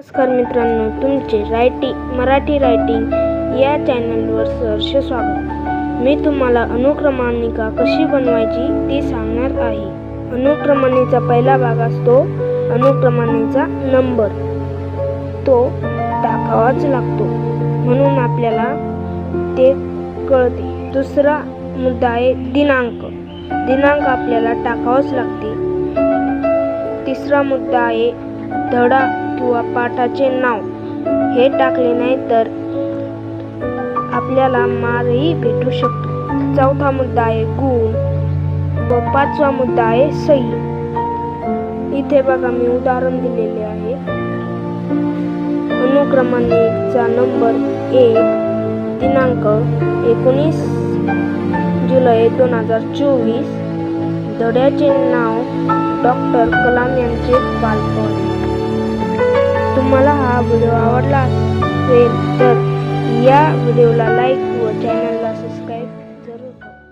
नमस्कार मित्रांनो तुमचे रायटिंग मराठी रायटिंग या चॅनलवर सहर्ष स्वागत. मी तुम्हाला अनुक्रमणिका कशी बनवायची ती सांगणार आहे. अनुक्रमणिकेचा पहिला भाग असतो अनुक्रमणिकेचा नंबर. तो टाकावाच लागतो. म्हणून आपल्याला ते कळते. दुसरा मुद्दा आहे दिनांक. दिनांक आपल्याला टाकावाच लागते. तिसरा मुद्दा आहे धडा. किंवा पाठाचे नाव. हे टाकले नाही तर आपल्याला मारही भेटू शकतो. चौथा मुद्दा आहे गुण व पाचवा मुद्दा आहे सही. इथे बघा मी उदाहरण दिलेले आहे. अनुक्रमांकचा नंबर एक दिनांक एकोणीस जुलै दोन हजार चोवीस. धड्याचे नाव डॉक्टर कलाम यांचे बालपण. तुम्हाला हा व्हिडिओ आवडला असेल तर या व्हिडिओला लाईक व चॅनलला सबस्क्राईब जरूर करा.